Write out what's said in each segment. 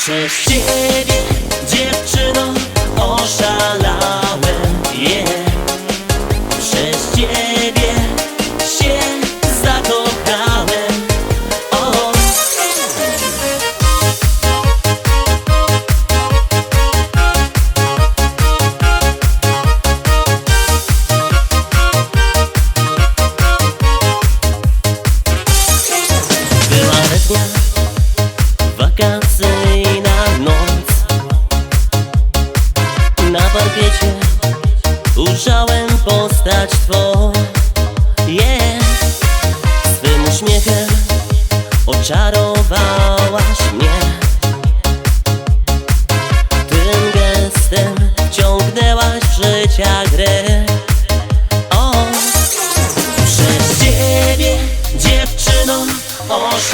Przez ciebie, dziewczyno,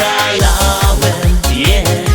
bailałem, yeah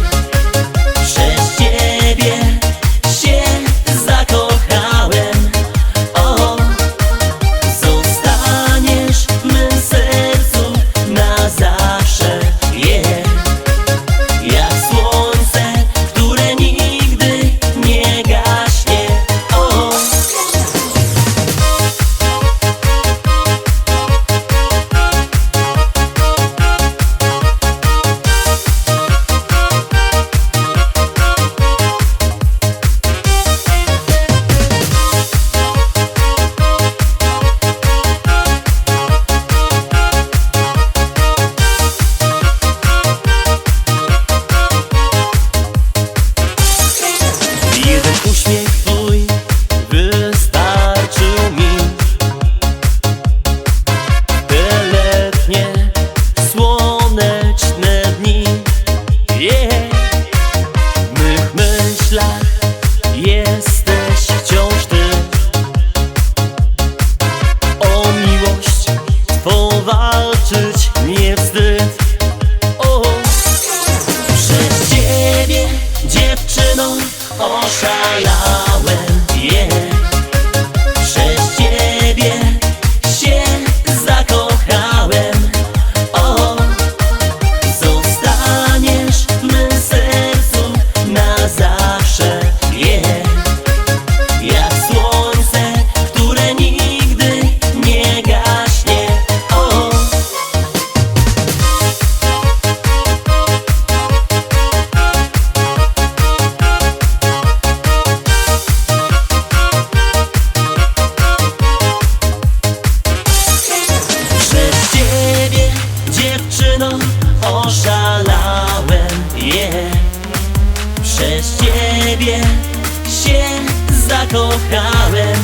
touch Przez ciebie się zakochałem.